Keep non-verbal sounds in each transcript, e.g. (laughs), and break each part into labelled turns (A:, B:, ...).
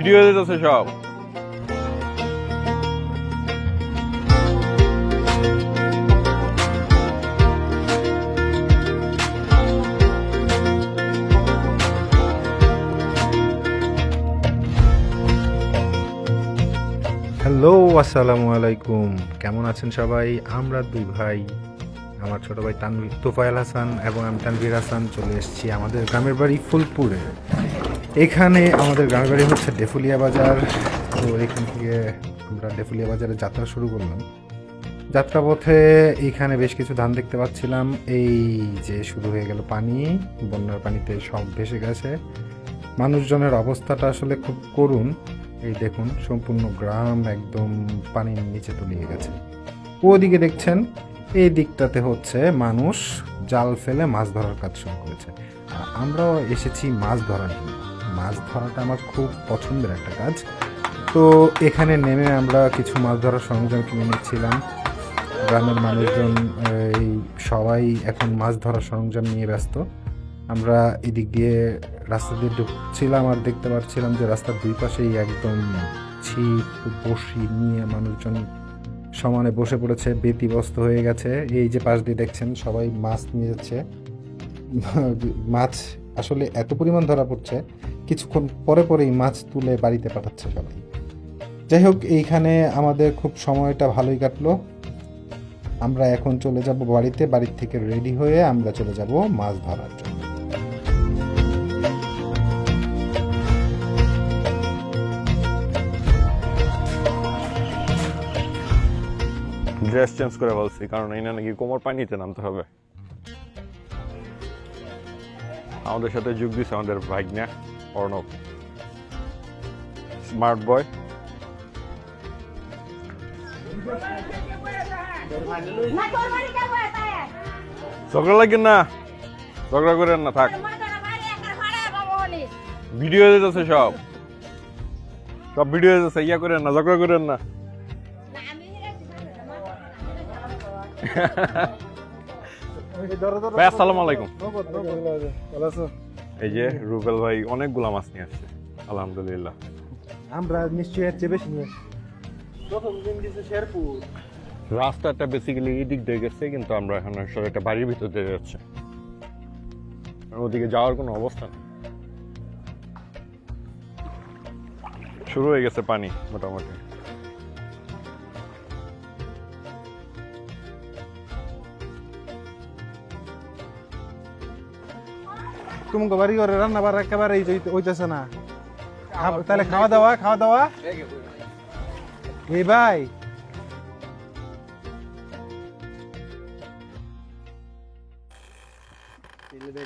A: Video দিতেছে সব।
B: Hello আসসালামু আলাইকুম। কেমন আছেন সবাই? আমরা দুই ভাই। আমার ছোট ভাই তানভীর, তোফায়েল হাসান এবং আমি তানভীর হাসান চলে এসেছি আমাদের গ্রামের বাড়ি ফুলপুরে। এখানে আমাদের গ্রামের বাড়ি হচ্ছে ডেফুলিয়া বাজার। তো এখান থেকে আমরা ডেফুলিয়া বাজারে যাত্রা শুরু করলাম। যাত্রাপথে এখানে বেশ কিছু ধান দেখতে পাচ্ছিলাম। এই যে শুরু হয়ে গেল পানি, বন্যার পানিতে সব ভেসে গেছে। মানুষজনের অবস্থাটা আসলে খুব করুণ। এই দেখুন, সম্পূর্ণ গ্রাম একদম পানির নিচে তলিয়ে গেছে। ওদিকে দেখছেন, এই দিকটাতে হচ্ছে মানুষ জাল ফেলে মাছ ধরার কাজ শুরু করেছে। আমরাও এসেছি মাছ ধরার জন্য। মাছ ধরাটা আমার খুব পছন্দের একটা কাজ। তো এখানে নেমে আমরা কিছু মাছ ধরার সরঞ্জাম কিনে নিচ্ছিলাম। গ্রামের মানুষজন, এই সবাই এখন মাছ ধরার সরঞ্জাম নিয়ে ব্যস্ত। আমরা এদিক দিয়ে রাস্তা দিয়ে ঢুকছিলাম আর দেখতে পাচ্ছিলাম যে রাস্তার দুই পাশেই একদম ছিপ বসি নিয়ে মানুষজন সমানে বসে পড়েছে, ব্যতিব্যস্ত হয়ে গেছে। এই যে পাশ দিয়ে দেখছেন, সবাই মাছ নিয়ে যাচ্ছে। মাছ আসলে এত পরিমাণ ধরা পড়ছে কিছুক্ষণ পরে পরেই মাছ তুলে বাড়িতে পাঠাচ্ছে সবাই। যাই হোক, এইখানে আমাদের খুব সময়টা ভালোই কাটলো। আমরা এখন চলে যাব বাড়িতে, বাড়ির থেকে রেডি হয়ে আমরা চলে যাব মাছ ধরার জন্য।
A: ড্রেস চেঞ্জ করে বলছি, কারণ এই না নাকি কোমর পানিতে নামতে হবে। আমাদের সাথে যোগ দিছে আমাদের ভাগ্না। অর্ণব স্মার্ট বয় ঝগড়া লাগেন না। ঝগড়া করেন না থাক। ভিডিও দিতেছে সব। সব ভিডিও দিতেছে ইয়া করেন না ঝগড়া করেন না। ভাই আসসালামু আলাইকুম। এই যে রুবেল ভাই অনেকগুলা মাছ নিয়ে আসছে আলহামদুলিল্লাহ।
B: আমরা নিশ্চয়ই এর চেয়ে বেশি নিয়ে শেরপুর।
A: রাস্তাটা বেসিক্যালি এই দিক দিয়ে গেছে কিন্তু আমরা এখন আসলে একটা বাড়ির ভিতর দিয়ে যাচ্ছে। আর ওদিকে যাওয়ার কোনো অবস্থা নেই। শুরু হয়ে গেছে পানি মোটামুটি।
C: তুমি বাড়ি করে রান্না বার একেবারে হইতেছে না। তাহলে খাওয়া দাওয়া খাওয়া দাওয়া। এই ভাই।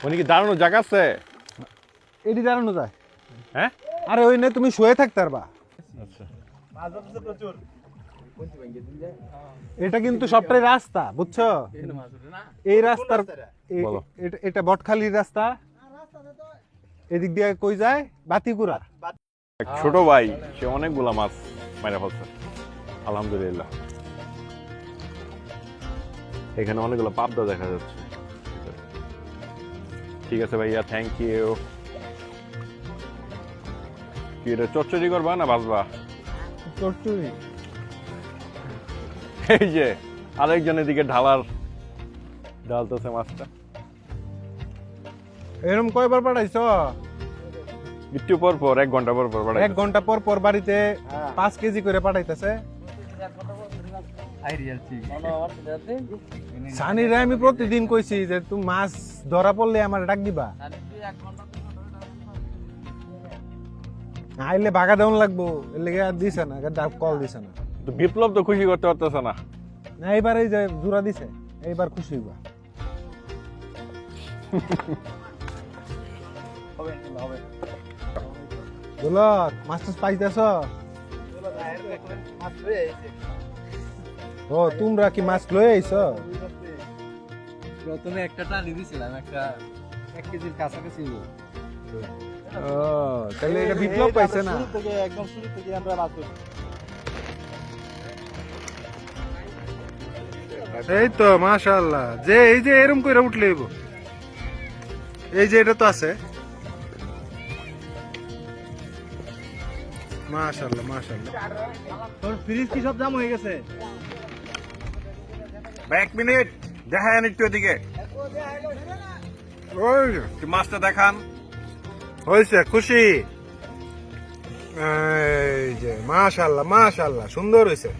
A: উনি কি দাঁড়ানো জায়গা আছে?
C: এটি দাঁড়ানো যায়।
A: হ্যাঁ?
C: আরে ওই নে তুমি শুয়ে থাকতে পারবা।
A: আচ্ছা।
C: এটা কিন্তু সবটাই রাস্তা বুঝছ? এই রাস্তার এ- এটা- এটা বটখালির রাস্তা। এদিক দিয়ে কই যায়? বাতিকুড়া
A: এক ছোট ভাই সে অনেকগুলা মাছ মারা ফেলছে। আলহামদুলিল্লাহ। এখানে অনেকগুলো পাবদা দেখা যাচ্ছে। ঠিক আছে ভাইয়া থ্যাংক ইউ কি এটা চচ্চড়ি করবা না ভাজবা এই যে আরেকজন এদিকে ঢালার ঢালতেছে মাছটা।
C: এরকম কয়বার পাঠাইছ?
A: একটু পর পর এক ঘণ্টা পর পর
C: এক
A: বাড়াইতেছে।
C: ঘণ্টা পর পর বাড়িতে পাঁচ কেজি করে পাঠাইতেছে? সানিরে আমি প্রতিদিন কইছি যে তুমি মাছ ধরা পড়লে আমার ডাক দিবা। আইলে ভাগা দেওয়ান লাগবো এর লেগে আর দিছে না ডাক- কল দিছে না।
A: তো বিপ্লব তো খুশি করতে পারতেছে না।
C: না এইবার এই যে জোড়া দিছে এইবার খুশি হইবা। (laughs) দুলত মাছ টাছ পাইতেছ? ও তোমরা কি মাছ লয়ে আইছ?
D: প্রথমে একটা টানি দিছিলাম একটা এক কেজির কাছাকাছি
C: ও তাহলে এটা বিপ্লব পাইছে না?
D: একদম শুরু থেকে আমরা মাছ ধরি।
C: এই তো মাশাআল্লাহ। যে এই যে এরকম কইরা উঠলে হইব। এই যে এটা তো আছে।
B: মাশাআল্লাহ মাশাআল্লাহ।
D: তোর ফ্রিজ কি সব জাম হয়ে গেছে?
A: এক মিনিট। দেখান একটু এদিকে।
B: ওই
A: মাছটা দেখান।
B: হয়েছে খুশি। এই যে মাশাআল্লাহ মাশাআল্লাহ সুন্দর হয়েছে।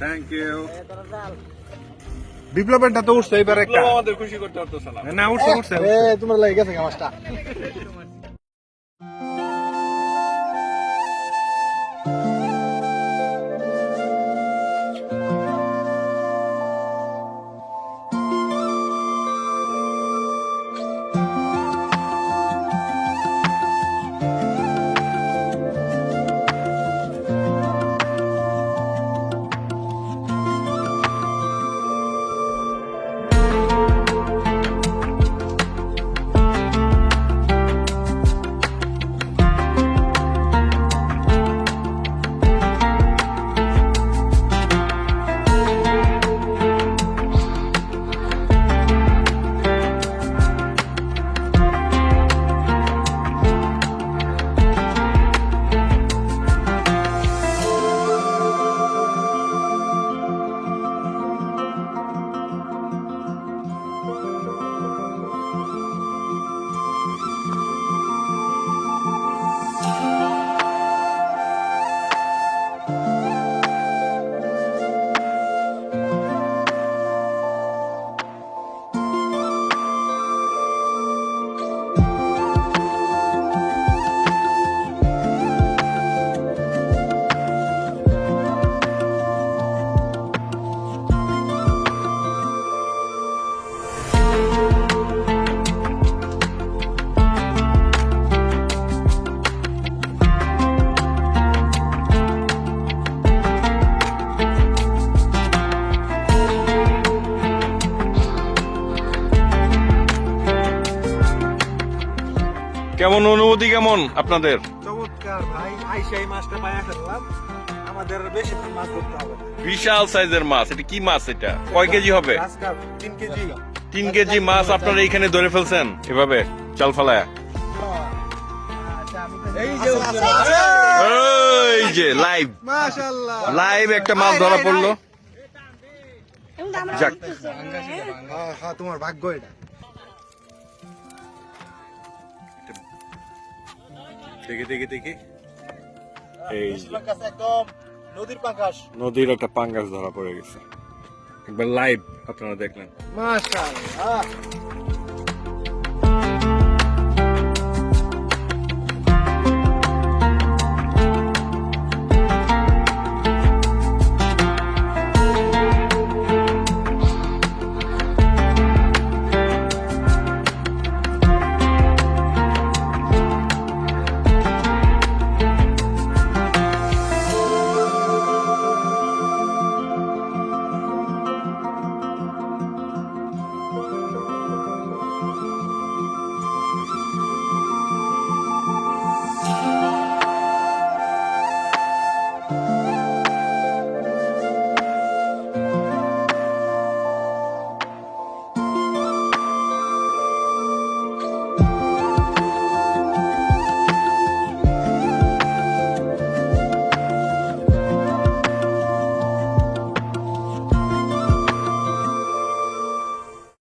A: থ্যাংক ইউ
B: বিপ্লবেরটা তো উঠছে এবার একটা।
A: আমাদের খুশি করতে পারতেছে না।
B: না উঠছে উঠছে
D: এ তোমার লাগে গেছে মাছটা। Thank you.
A: কেমন অনুভূতি কেমন আপনাদের?
D: চমৎকার ভাই আইসাই মাছটা পায়া ফেললাম। আমাদের বেশি মাছ ধরতে হবে
A: বিশাল সাইজের মাছ এটা কি মাছ এটা? কয় কেজি হবে?
D: তিন কেজি।
A: তিন কেজি মাছ আপনারা এখানে ধরে ফেলছেন? এভাবে চাল ফালায়া।
D: এই যে
A: লাইভ লাইভ একটা মাছ ধরা পড়ল। যাক।
B: হ্যাঁ হ্যাঁ তোমার ভাগ্য এটা।
A: দেখি দেখি দেখি। এই
D: একদম নদীর পাঙ্গাস।
A: নদীর একটা পাঙ্গাস ধরা পড়ে গেছে। একবার লাইভ আপনারা দেখলেন।
D: মাশাআল্লাহ।